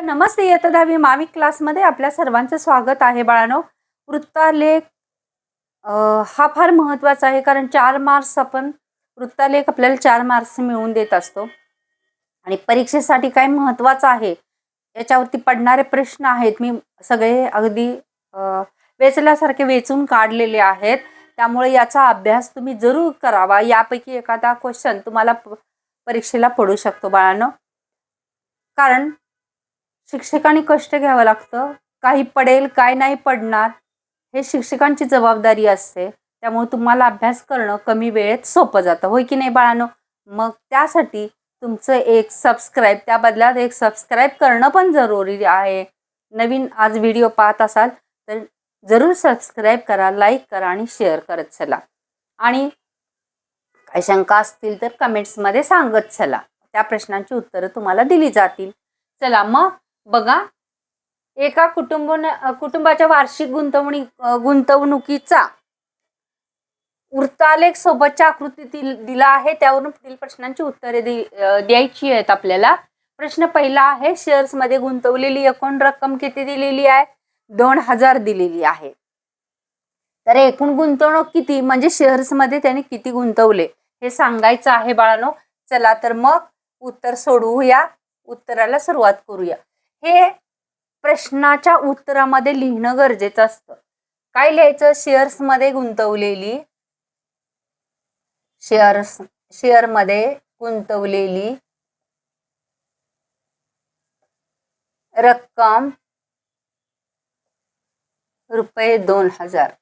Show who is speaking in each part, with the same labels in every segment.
Speaker 1: नमस्ते यतदावी दहावी क्लासमध्ये आपल्या सर्वांचं स्वागत आहे बाळानो. वृत्तालेख हा फार महत्त्वाचा आहे कारण चार मार्क्स आपण वृत्तालेख आपल्याला चार मार्क्स मिळवून देत असतो. आणि परीक्षेसाठी काय महत्त्वाचं आहे याच्यावरती पडणारे प्रश्न आहेत. मी सगळे अगदी वेचल्यासारखे वेचून काढलेले आहेत. त्यामुळे याचा अभ्यास तुम्ही जरूर करावा. यापैकी एखादा क्वेश्चन तुम्हाला प- परीक्षेला पडू शकतो बाळानो. कारण शिक्षकांनी कष्ट घ्यावं लागतं. काही पडेल काय नाही पडणार. हे शिक्षकांची जबाबदारी असते. त्यामुळे तुम्हाला अभ्यास करणं कमी वेळेत सोपं जातं. होय की नाही बाळानो? मग त्यासाठी तुमचं एक सबस्क्राईब त्या बदल्यात एक सबस्क्राईब करणं पण जरुरी आहे. नवीन आज व्हिडिओ पाहत असाल तर जरूर सबस्क्राईब करा लाईक करा आणि शेअर करत चला. आणि काही शंका असतील तर कमेंट्समध्ये सांगत चला. त्या प्रश्नांची उत्तरं तुम्हाला दिली जातील. चला मग बघा एका कुटुंब कुटुंबाच्या वार्षिक गुंतवणी गुंतवणुकीचा वृत्तालेख सोबतच्या आकृती दिला आहे. त्यावरून पुढील प्रश्नांची उत्तरे द्यायची आहेत आपल्याला. प्रश्न पहिला आहे शेअर्समध्ये गुंतवलेली एकूण रक्कम किती दिलेली आहे? दोन हजार दिलेली आहे. तर एकूण गुंतवणूक किती? म्हणजे शेअर्समध्ये त्याने किती गुंतवले? हे सांगायचं आहे बाळानो. चला तर मग उत्तर सोडवूया. उत्तराला सुरुवात करूया. हे प्रश्नाच्या उत्तरामध्ये लिहिणं गरजेचं असतं. काय लिहायचं? शेअर्समध्ये गुंतवलेली शेअर्स शेअरमध्ये गुंतवलेली रक्कम रुपये दोन हजार.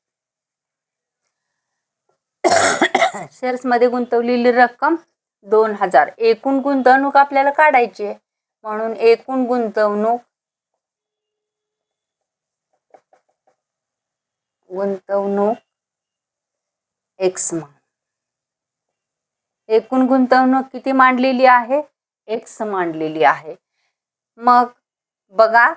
Speaker 1: शेअर्समध्ये गुंतवलेली रक्कम दोन हजार. एकूण गुंतवणूक आपल्याला काढायची आहे. म्हणून एकूण गुंतवणूक गुंतवणूक एक्स म्हणून. एकूण गुंतवणूक किती मांडलेली आहे? एक्स मांडलेली आहे. मग बघा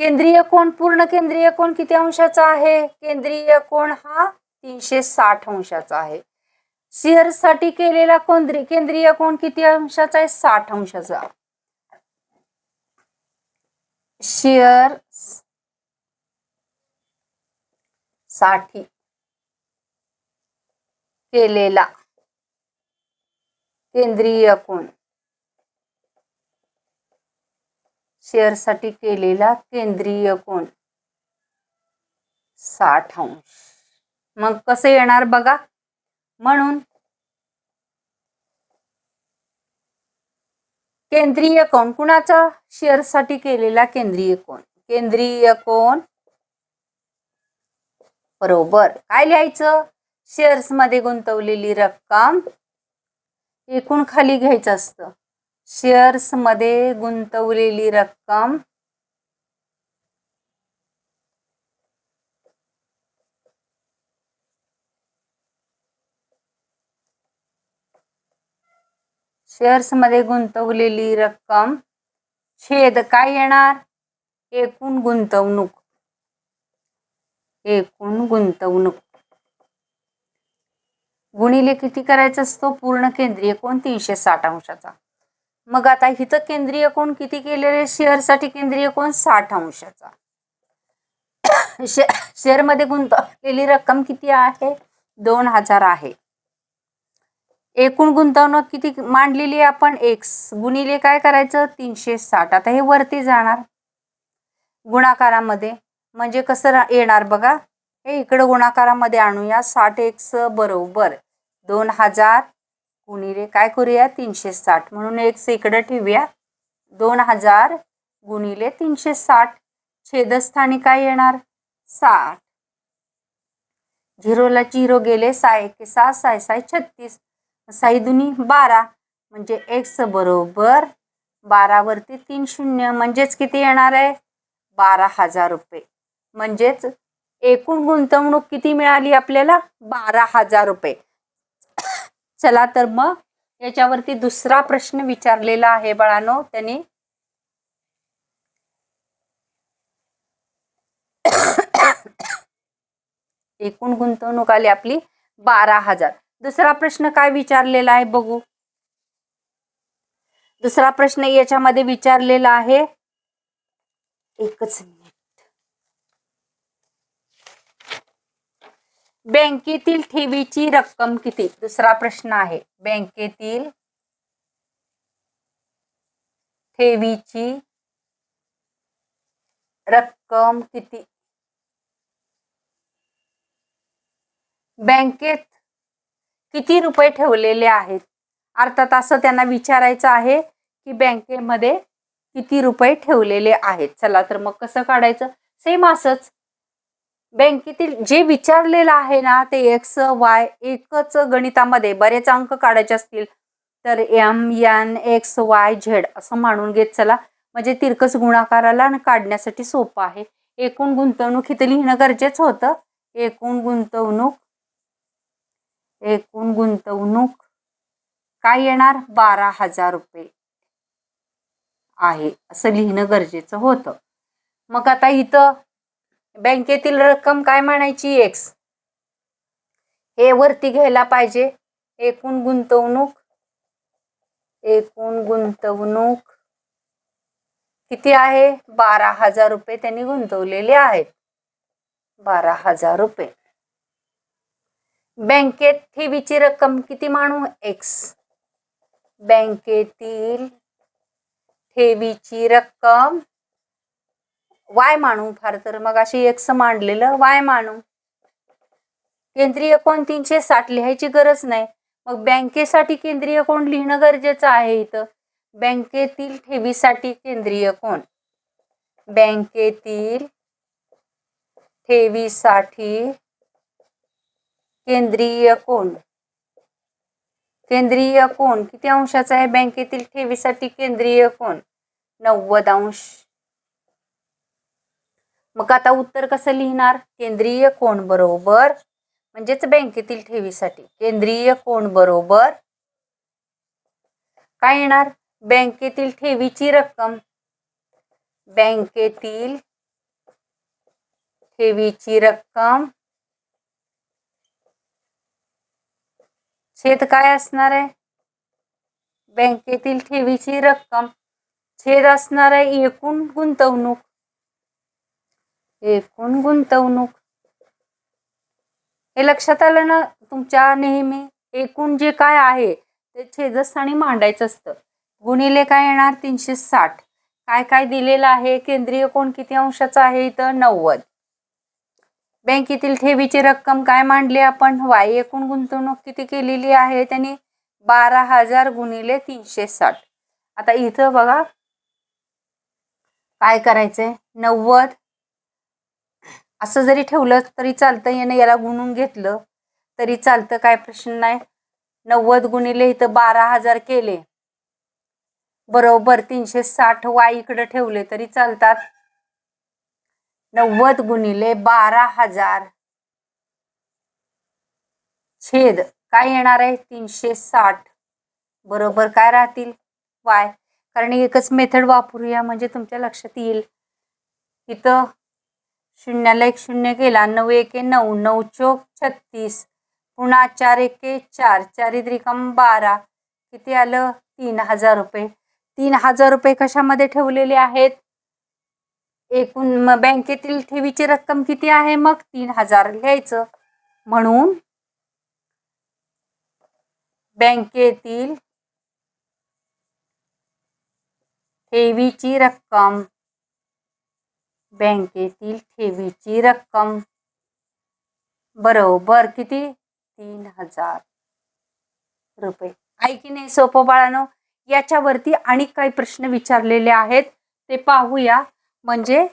Speaker 1: केंद्रीय कोण? पूर्ण केंद्रीय कोण किती अंशाचा आहे? केंद्रीय कोण हा तीनशे साठ अंशाचा आहे. शेअर केलेला कोण केंद्रीय कोण किती अंशाचा आहे? साठ अंशाचा. शेअरसाठी केलेला केंद्रीय कोण? शेअरसाठी केलेला केंद्रीय कोण? साठ अंश. मग कसं येणार बघा? म्हणून केंद्रीय कोण? कुणाचा शेअरसाठी केलेला केंद्रीय कोण? केंद्रीय कोण? बरोबर. काय लिहायचं? शेअर्समध्ये गुंतवलेली रक्कम एकूण खाली घ्यायचं असतं. शेअर्समध्ये गुंतवलेली रक्कम शेअर्समध्ये गुंतवलेली रक्कम छेद काय येणार? एकूण गुंतवणूक. एकूण गुंतवणूक. गुणिले किती करायचा असतो? पूर्ण केंद्रीय कोण? तीनशे साठ अंशाचा. मग आता हिथं केंद्रीय कोण? किती केलेले? शेअरसाठी केंद्रीय कोण? साठ अंशाचा. शे शेअरमध्ये गुंतवलेली रक्कम किती आहे? दोन हजार आहे. एकूण गुंतवणूक किती मांडलेली आहे आपण? एक्स गुणिले काय करायचं? तीनशे साठ. आता हे वरती जाणार गुणाकारामध्ये. म्हणजे कसं येणार बघा. हे इकडं गुणाकारामध्ये आणूया. साठ एक्स बरोबर दोन हजार गुणिले काय करूया? तीनशे साठ. म्हणून एक्स इकडं ठेवूया. दोन हजार गुणिले तीनशे साठ. छेदस्थानी काय येणार? साठ. झिरोला झिरो गेले सहा एक सहा साय साय छत्तीस. साई दुनी बारा म्हणजे एक्स बरोबर बारावरती तीन शून्य म्हणजेच किती येणार आहे? बारा हजार रुपये. म्हणजेच एकूण गुंतवणूक किती मिळाली आपल्याला? बारा हजार रुपये. चला तर मग याच्यावरती दुसरा प्रश्न विचारलेला आहे बाळानो त्यांनी. एकूण गुंतवणूक आली आपली बारा हजार. दुसरा प्रश्न काय विचारलेला आहे बघू. दुसरा प्रश्न याच्यामध्ये विचारलेला आहे. एकच मिनिट. बँकेतील ठेवीची रक्कम किती? दुसरा प्रश्न आहे. बँकेतील ठेवीची रक्कम किती? बँकेत किती रुपये ठेवलेले आहेत? अर्थात असं त्यांना विचारायचं आहे की बँकेमध्ये किती रुपये ठेवलेले आहेत? चला तर मग कसं काढायचं? सेम असंच. बँकेतील जे विचारलेलं आहे ना ते एक्स वाय एकच गणितामध्ये बरेच अंक काढायचे असतील. तर M N X Y Z असं मानून घेत चला. म्हणजे तिरकस गुणाकाराला आणि काढण्यासाठी सोपं आहे. एकूण गुंतवणूक इथं लिहिणं गरजेचं होतं. एकूण गुंतवणूक एकूण गुंतवणूक काय येणार? बारा हजार रुपये आहे. असं लिहिणं गरजेचं होतं. मग आता इथं बँकेतील रक्कम काय म्हणायची? एक्स हे वरती घ्यायला पाहिजे. एकूण गुंतवणूक एकूण गुंतवणूक किती आहे? बारा हजार रुपये त्यांनी गुंतवलेले आहेत. बारा हजार रुपये. बँकेत ठेवीची रक्कम किती मानू? एक्स बँकेतील ठेवीची रक्कम वाय मानू. फार तर मग अशी एक्स मांडलेलं वाय मानू. केंद्रीय कोण तीनशे साठ लिहायची गरज नाही. मग बँकेसाठी केंद्रीय कोण लिहिणं गरजेचं आहे इथं? बँकेतील ठेवीसाठी केंद्रीय कोण? बँकेतील ठेवीसाठी केंद्रीय कोण केंद्रीय कोण किती अंशाचा आहे? बँकेतील ठेवीसाठी केंद्रीय कोण नव्वद अंश. मग आता उत्तर कसं लिहिणार? केंद्रीय कोण बरोबर. म्हणजेच बँकेतील ठेवीसाठी. केंद्रीय कोण बरोबर. काय येणार? बँकेतील ठेवीची रक्कम. बँकेतील ठेवीची रक्कम. छेद काय असणार आहे? बँकेतील ठेवीची रक्कम छेद असणार आहे एकूण गुंतवणूक. एकूण गुंतवणूक. हे लक्षात आलं ना तुमच्या नेहमी? एकूण जे काय आहे ते छेदस्थानी मांडायचं असतं. गुणिले काय येणार? तीनशे साठ. काय काय दिलेलं आहे? केंद्रीय कोण किती अंशाचा आहे? इथं नव्वद. बँकेतील ठेवीची रक्कम काय मांडली आपण? वाय एकूण गुंतवणूक किती केलेली आहे? त्यांनी बारा हजार गुणिले तीनशे साठ. आता इथं बघा. काय करायचंय? नव्वद. असं जरी ठेवलं तरी चालतं. यानं याला गुणून घेतलं तरी चालतं. काय प्रश्न नाही. नव्वद गुणिले इथं बारा हजार केले. बरोबर तीनशे साठ वाय इकडं ठेवले तरी चालतात. नव्वद गुणिले बारा हजार. छेद. काय येणार आहे? तीनशे साठ. बरोबर काय राहतील? वाय. कारण एकच मेथड वापरूया म्हणजे तुमच्या लक्षात येईल. इथं शून्याला एक शून्य केला. नऊ एके नऊ. नऊ चोक छत्तीस. पुन्हा चार एके चार. चारी त्रिकम बारा. किती आलं? तीन हजार रुपये. तीन हजार रुपये कशामध्ये ठेवलेले आहेत? एकूण मग बँकेतील ठेवीची रक्कम किती आहे मग? तीन हजार लिहायचं. म्हणून बँकेतील ठेवीची रक्कम बँकेतील ठेवीची रक्कम बरोबर किती? तीन हजार रुपये. आहे की नाही सोपं बाळानो? याच्यावरती आणि काही प्रश्न विचारलेले आहेत ते पाहूया. म्हणजे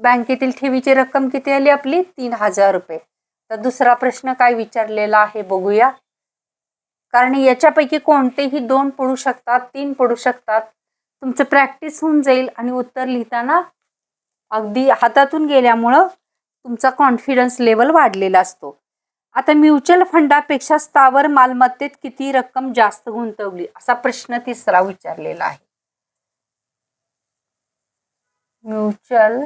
Speaker 1: बँकेतील ठेवीची रक्कम किती आली आपली? तीन हजार रुपये. तर दुसरा प्रश्न काय विचारलेला आहे बघूया. कारण याच्यापैकी कोणतेही दोन पडू शकतात तीन पडू शकतात. तुमचं प्रॅक्टिस होऊन जाईल आणि उत्तर लिहिताना अगदी हातातून गेल्यामुळं तुमचा कॉन्फिडन्स लेवल वाढलेला असतो. आता म्युच्युअल फंडापेक्षा स्थावर मालमत्तेत किती रक्कम जास्त गुंतवली? असा प्रश्न तिसरा विचारलेला आहे. हो, म्युच्युअल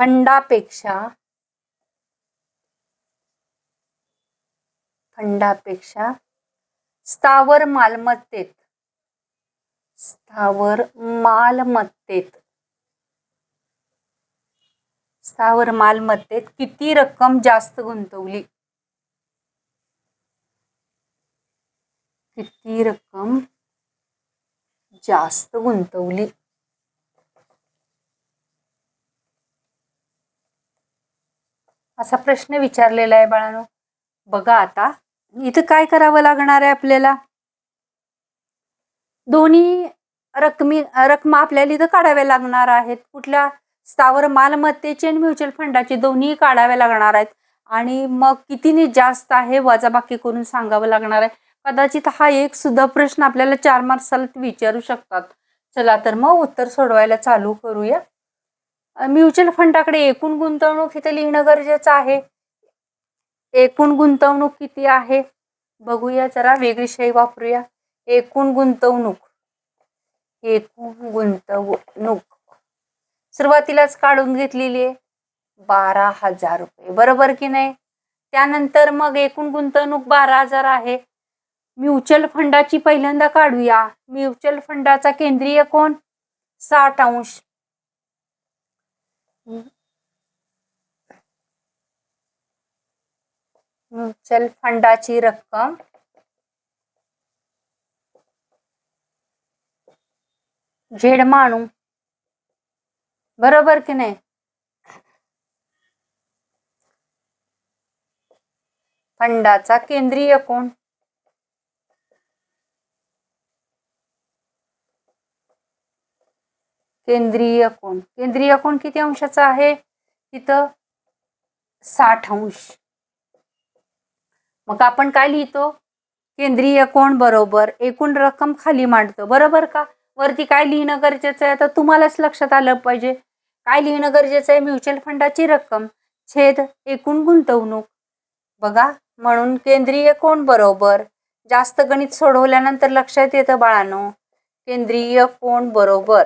Speaker 1: फंडापेक्षा फंडापेक्षा स्थावर मालमत्तेत स्थावर मालमत्तेत. स्थावर मालमत्तेत किती रक्कम जास्त गुंतवली? किती रक्कम जास्त गुंतवली. असा प्रश्न विचारलेला आहे बाळानो. बघा आता इथं काय करावं लागणार आहे आपल्याला? दोन्ही रकमी रकमा आपल्याला इथं काढाव्या लागणार आहेत. कुठल्या स्थावर मालमत्तेचे आणि म्युच्युअल फंडाचे दोन्ही काढाव्या लागणार आहेत. आणि मग कितीने जास्त आहे वजाबाकी करून सांगावं लागणार आहे. कदाचित हा एक सुद्धा प्रश्न आपल्याला चार मार्क्साला विचारू शकतात. चला तर मग उत्तर सोडवायला चालू करूया. म्युच्युअल फंडाकडे एकूण गुंतवणूक इथे लिहिणं गरजेचं आहे. एकूण गुंतवणूक किती आहे? बघूया जरा वेगळी शाही वापरूया. एकूण गुंतवणूक. एकूण गुंतवणूक. सुरुवातीलाच काढून घेतलेली आहे. बारा हजार रुपये. बरोबर की नाही? त्यानंतर मग एकूण गुंतवणूक बारा हजार आहे. म्युच्युअल फंडाची पहिल्यांदा काढूया. म्युच्युअल फंडाचा केंद्रीय कोण? साठ अंश. म्युच्युअल फंडाची रक्कम. झेड माणू बरोबर की नाही? फंडाचा केंद्रीय कोण? केंद्रीय कोण? केंद्रीय कोण किती अंशाचा आहे? तिथं साठ अंश. मग आपण काय लिहितो? केंद्रीय कोण बरोबर एकूण रक्कम खाली मांडतो. बरोबर का? वरती काय लिहिणं गरजेचं आहे? आता तुम्हालाच लक्षात आलं पाहिजे. काय लिहिणं गरजेचं आहे? म्युच्युअल फंडाची रक्कम छेद एकूण गुंतवणूक. बघा म्हणून केंद्रीय कोण बरोबर? जास्त गणित सोडवल्यानंतर लक्षात येतं बाळानो. केंद्रीय कोण बरोबर?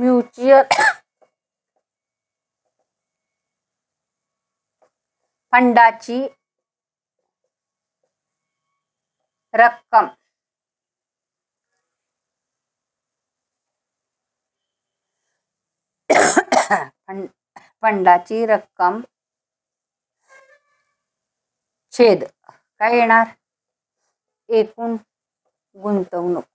Speaker 1: म्युच्युअल फंडाची रक्कम. फंडाची रक्कम. छेद. काय येणार? एकूण गुंतवणूक.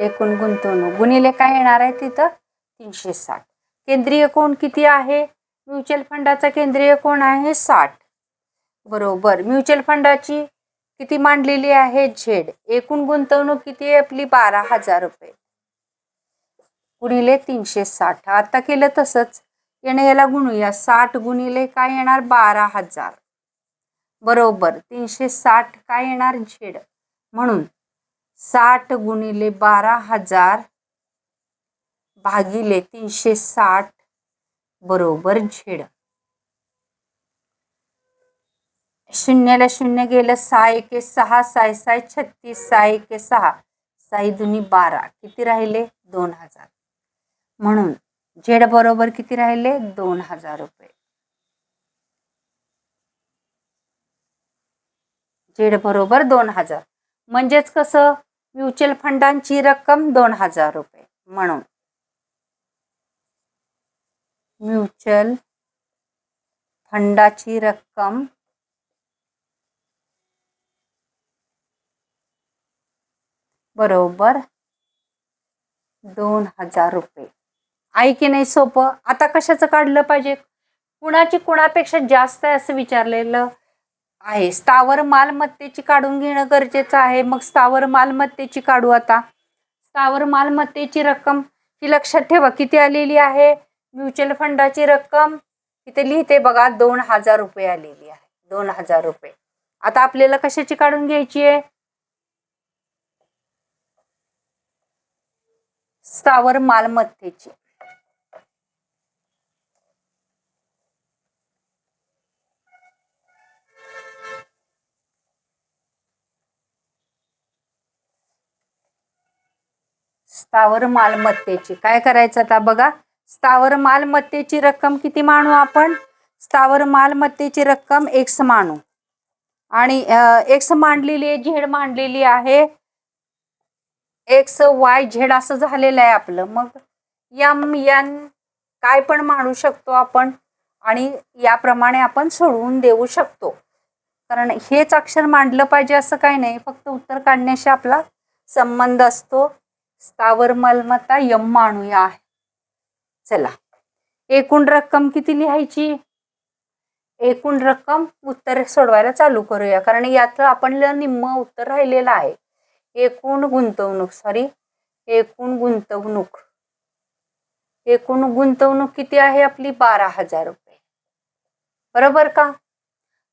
Speaker 1: एकूण गुंतवणूक. गुणिले काय येणार आहे तिथं? तीनशे साठ. केंद्रीय कोण किती आहे? म्युच्युअल फंडाचा केंद्रीय कोण आहे? साठ. बरोबर. म्युच्युअल फंडाची किती मांडलेली आहे? झेड. एकूण गुंतवणूक किती आहे आपली? बारा हजार रुपये. गुणिले तीनशे साठ. आता केलं तसंच. येणे याला गुणूया. साठ गुणिले काय येणार? बारा हजार. बरोबर. तीनशे साठ काय येणार? झेड. म्हणून साठ गुणिले बारा हजार भागिले तीनशे साठ बरोबर झेड. शून्याला शून्य गेलं सहा एके सहा साय साय छत्तीस सहा एके सहा साई दुनी बारा किती राहिले? दोन हजार. म्हणून झेड बरोबर किती राहिले? दोन हजार रुपये. झेड बरोबर दोन हजार. म्हणजेच कसं? म्युच्युअल फंडांची रक्कम दोन हजार रुपये म्हणून. म्युच्युअल फंडाची रक्कम बरोबर दोन हजार रुपये. आहे की नाही सोपं? आता कशाचं काढलं पाहिजे? कुणाची कुणापेक्षा जास्त आहे असं विचारलेलं? आहे. स्थावर मालमत्तेची काढून घेणं गरजेचं आहे. मग स्थावर मालमत्तेची काढू आता. स्थावर मालमत्तेची रक्कम ही लक्षात ठेवा किती आलेली आहे? म्युच्युअल फंडाची रक्कम इथे लिहिते बघा दोन हजार रुपये आलेली आहे. दोन हजार रुपये. आता आपल्याला कशाची काढून घ्यायची आहे? स्थावर मालमत्तेची. स्थावर मालमत्तेची. काय करायचं आता बघा? स्थावर मालमत्तेची रक्कम किती मानू आपण? स्थावर मालमत्तेची रक्कम एक्स मानू. आणि एक्स मांडलेली आहे झेड मांडलेली आहे. एक्स वाय झेड असं झालेलं आहे आपलं. मग यम यन काय पण मांडू शकतो आपण. आणि याप्रमाणे आपण सोडवून देऊ शकतो. कारण हेच अक्षर मांडलं पाहिजे असं काही नाही. फक्त उत्तर काढण्याशी आपला संबंध असतो. स्थावर मालमत्ता यम मानूया आहे. चला एकूण रक्कम किती लिहायची? एकूण रक्कम उत्तर सोडवायला चालू करूया कारण यात आपण निम्म उत्तर राहिलेलं आहे. एकूण गुंतवणूक सॉरी एकूण गुंतवणूक. एकूण गुंतवणूक किती आहे आपली? बारा हजार रुपये. बरोबर का?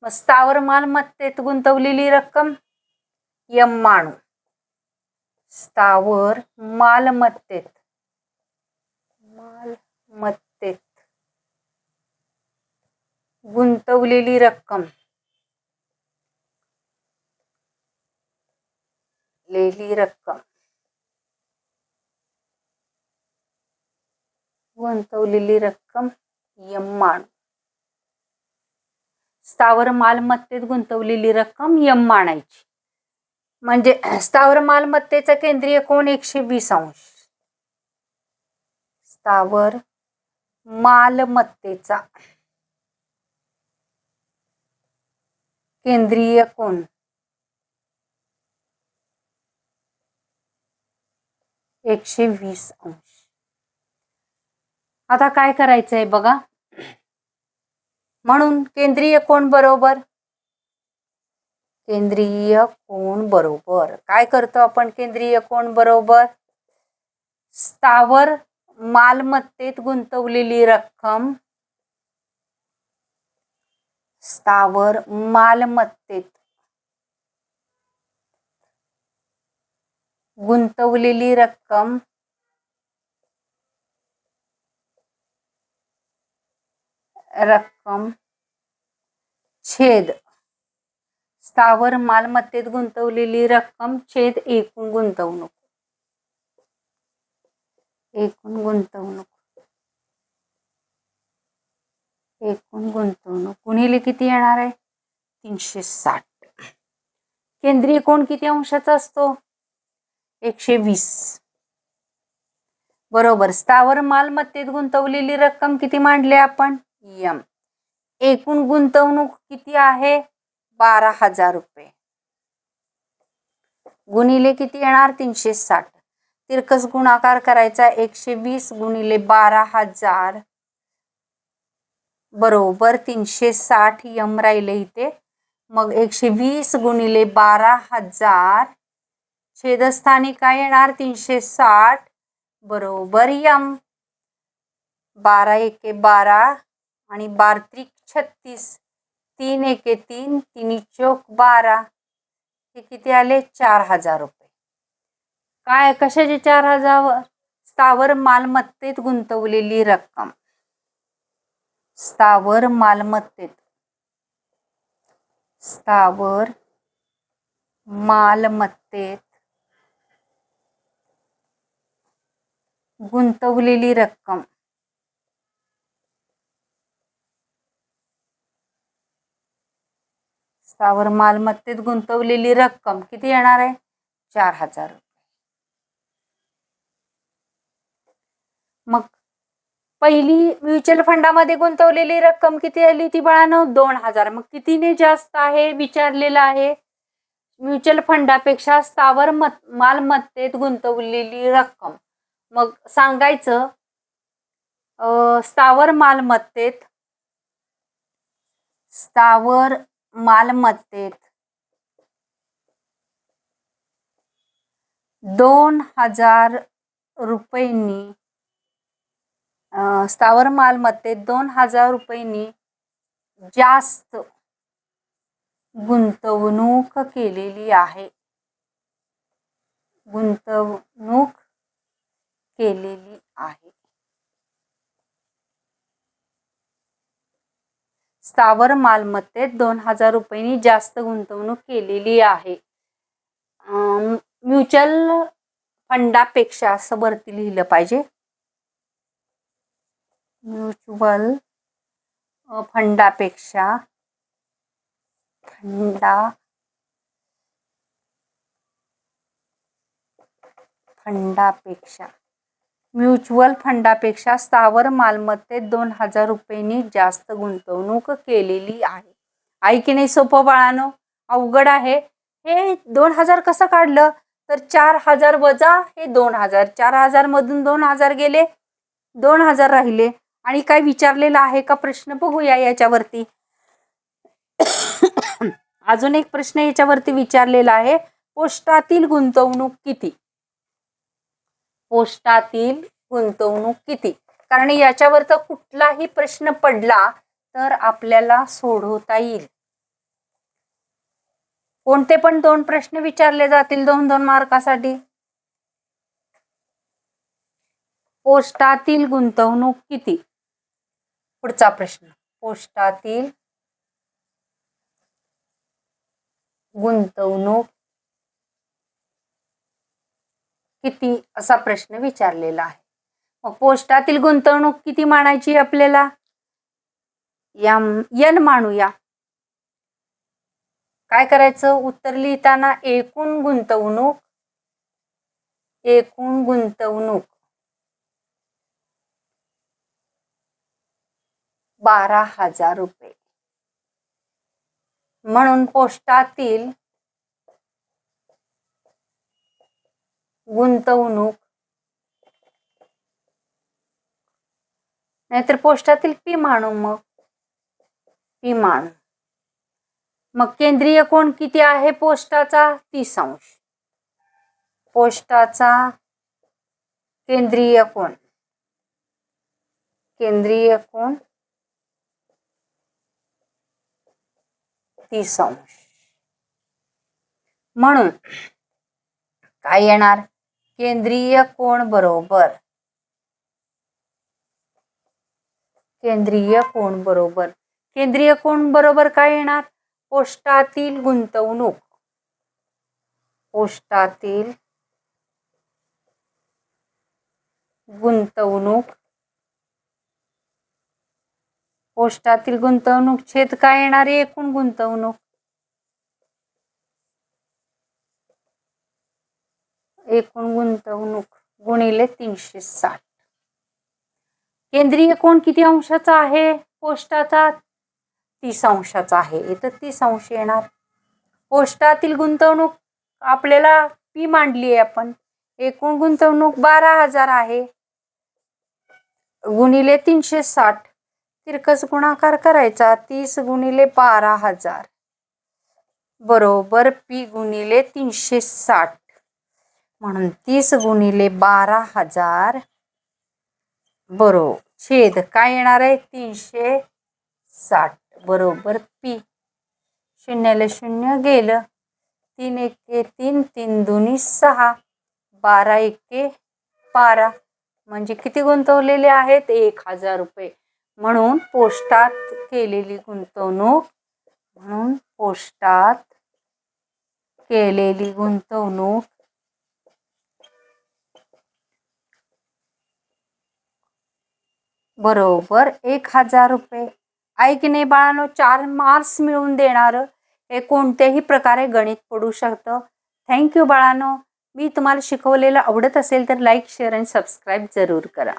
Speaker 1: मग स्थावर मालमत्तेत गुंतवलेली रक्कम यम माणू स्थावर मालमत्तेत. मालमत्तेत. गुंतवलेली रक्कम. लेली रक्कम. गुंतवलेली रक्कम यम स्थावर मालमत्तेत गुंतवलेली रक्कम यम मानायची म्हणजे स्थावर मालमत्तेचा केंद्रीय कोण? एकशे वीस अंश. स्थावर मालमत्तेचा केंद्रीय कोण? एकशे वीस अंश. आता काय करायचंय बघा. म्हणून केंद्रीय कोण बरोबर? केंद्रीय कोण बरोबर? काय करतो आपण केंद्रीय कोण बरोबर? स्थावर मालमत्तेत गुंतवलेली रक्कम. स्थावर मालमत्तेत गुंतवलेली रक्कम. रक्कम. छेद. स्थावर मालमत्तेत गुंतवलेली रक्कम छेद एकूण गुंतवणूक. एकूण गुंतवणूक. एकूण गुंतवणूक. गुणिले किती येणार आहे? तीनशे साठ केंद्रीय कोण किती अंशाचा असतो? एकशे वीस बरोबर. स्थावर मालमत्तेत गुंतवलेली रक्कम किती मांडली आपण? यम. एकूण गुंतवणूक किती आहे? बारा हजार रुपये. गुणिले किती येणार? तीनशे साठ. तिरकस गुणाकार करायचा एकशे वीस गुणिले बारा हजार. बरोबर तीनशे साठ यम राहिले इथे. मग एकशे वीस गुणिले बारा हजार. छेदस्थानी काय येणार? तीनशे साठ. बरोबर यम. बारा एके बारा आणि बार त्रिक छत्तीस. तीन एके तीन तिन्ही चोक बारा. हे किती आले? चार हजार रुपये. काय कशाचे चार हजार? स्थावर मालमत्तेत गुंतवलेली रक्कम. स्थावर मालमत्तेत. स्थावर मालमत्तेत गुंतवलेली रक्कम. स्थावर मालमत्तेत गुंतवलेली रक्कम किती येणार आहे? चार हजार रुपये. मग पहिली म्युच्युअल फंडामध्ये गुंतवलेली रक्कम किती आली ती बाळानं? दोन हजार. मग कितीने जास्त आहे विचारलेलं आहे? म्युच्युअल फंडापेक्षा स्थावर मत मालमत्तेत गुंतवलेली रक्कम. मग सांगायचं स्थावर मालमत्तेत स्थावर मालमत्तेत. दोन हजार रुपयांनी स्थावर मालमत्तेत दोन हजार रुपयांनी जास्त गुंतवणूक केलेली आहे. गुंतवणूक केलेली आहे. स्थावर मालमत्तेत दोन हजार रुपयांनी जास्त गुंतवणूक केलेली आहे. म्युच्युअल फंडापेक्षा असं वरती लिहिलं पाहिजे. म्युच्युअल फंडापेक्षा फंडा फंडापेक्षा म्युच्युअल फंडापेक्षा स्थावर मालमत्तेत दोन हजार रुपयांनी जास्त गुंतवणूक केलेली आहे. आहे की नाही सोपं बाळानो? अवघड आहे. हे दोन हजार कसं काढलं? तर चार हजार वजा हे दोन हजार. चार हजार मधून दोन हजार गेले दोन हजार राहिले. आणि काय विचारलेलं आहे का प्रश्न बघूया याच्यावरती. अजून एक प्रश्न याच्यावरती विचारलेला आहे पोस्टातील गुंतवणूक किती? पोस्टातील गुंतवणूक किती? कारण याच्यावरचा कुठलाही प्रश्न पडला तर आपल्याला सोडवता येईल. कोणते पण दोन प्रश्न विचारले जातील दोन दोन मार्कासाठी. पोस्टातील गुंतवणूक किती? पुढचा प्रश्न. पोस्टातील गुंतवणूक किती असा प्रश्न विचारलेला आहे. मग पोस्टातील गुंतवणूक किती मानायची आपल्याला? यम यन मानूया. काय करायचं? उत्तर लिहिताना एकूण गुंतवणूक एकूण गुंतवणूक. बारा हजार रुपये. म्हणून पोस्टातील गुंतवणूक. नाहीतर पोस्टातील पी मानू मग. पी मानू. मग केंद्रीय कोण किती आहे पोस्टाचा? तीस अंश. पोस्टाचा केंद्रीय कोण? केंद्रीय कोण? तीस अंश. म्हणून काय येणार? केंद्रीय कोण बरोबर? केंद्रीय कोण बरोबर? केंद्रीय कोण बरोबर काय येणार? पोस्टातील गुंतवणूक. पोस्टातील गुंतवणूक. पोस्टातील गुंतवणूक छेद काय येणार? आहे एकूण गुंतवणूक. एकूण गुंतवणूक गुणिले तीनशे साठ. केंद्रीय कोण किती अंशाचा आहे? पोस्टाचा तीस अंशाचा आहे. इथं तीस अंश येणार. पोस्टातील गुंतवणूक आपल्याला पी मांडली आहे आपण. एकूण गुंतवणूक बारा हजार आहे. गुणिले तीनशे साठ. तिरकस गुणाकार करायचा. तीस गुणिले बारा हजार. बरोबर पी गुणिले तीनशे साठ. म्हणून तीस गुणिले बारा हजार. बरो छेद काय येणार आहे? तीनशे साठ. बरोबर पी. शून्याला शून्य गेलं. तीन एके तीन तीन दोन्ही सहा. बारा एके बारा. म्हणजे किती गुंतवलेले आहेत? एक हजार रुपये. म्हणून पोस्टात केलेली गुंतवणूक म्हणून पोस्टात केलेली गुंतवणूक बरोबर एक हजार रुपये. आहे नाही बाळांनो चार मार्क्स मिळवून देणारं. हे कोणत्याही प्रकारे गणित पडू शकतं. थँक्यू बाळांनो. मी तुम्हाला शिकवलेलं आवडत असेल तर लाईक शेअर आणि सबस्क्राईब जरूर करा.